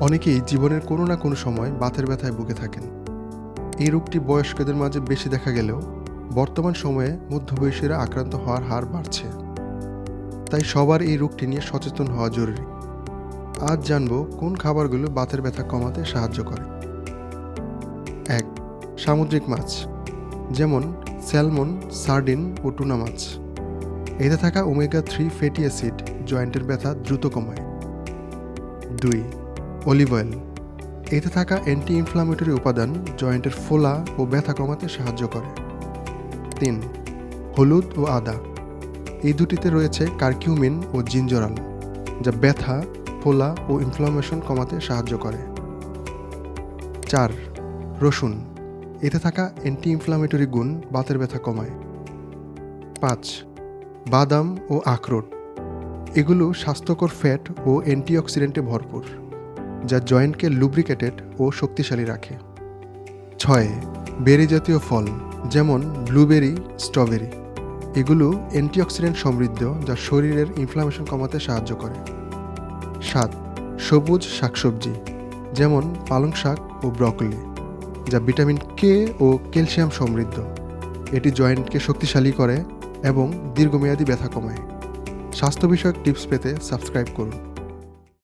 অনেকেই জীবনের কোনো না কোনো সময় বাতের ব্যথায় ভুগে থাকেন। এই রোগটি বয়স্কদের মাঝে বেশি দেখা গেলেও বর্তমান সময়ে মধ্যবয়সীরা আক্রান্ত হওয়ার হার বাড়ছে। তাই সবার এই রোগটি নিয়ে সচেতন হওয়া জরুরি। আজ জানব কোন খাবারগুলো বাতের ব্যথা কমাতে সাহায্য করে। এক, সামুদ্রিক মাছ, যেমন স্যালমন, সার্ডিন ও টুনা মাছ। এতে থাকা ওমেগা থ্রি ফ্যাটি অ্যাসিড জয়েন্টের ব্যথা দ্রুত কমায়। দুই অলিভ অয়েল। এতে থাকা অ্যান্টি ইনফ্লামেটরি উপাদান জয়েন্টের ফোলা ও ব্যথা কমাতে সাহায্য করে। তিন, হলুদ ও আদা। এই দুটিতে রয়েছে কার্কিউমিন ও জিঞ্জরাল যা ব্যথা, ফোলা ও ইনফ্লামেশন কমাতে সাহায্য করে। চার, রসুন। এতে থাকা অ্যান্টি ইনফ্লামেটরি গুণ বাতের ব্যথা কমায়। পাঁচ, বাদাম ও আখরোট। এগুলো স্বাস্থ্যকর ফ্যাট ও অ্যান্টিঅক্সিডেন্টে ভরপুর। যা জয়েন্টকে লুব্রিকেটেড ও শক্তিশালী রাখে। ছয় বেরি জাতীয় ফল, যেমন ব্লুবেরি স্ট্রবেরি এগুলো অ্যান্টিঅক্সিডেন্ট সমৃদ্ধ যা শরীরের ইনফ্লামেশন কমাতে সাহায্য করে। সাত, সবুজ শাকসবজি, যেমন পালং শাক ও ব্রকলি যা ভিটামিন কে ও ক্যালসিয়াম সমৃদ্ধ। এটি জয়েন্টকে শক্তিশালী করে এবং দীর্ঘমেয়াদী ব্যথা কমায়। স্বাস্থ্য বিষয়ক টিপস পেতে সাবস্ক্রাইব করুন।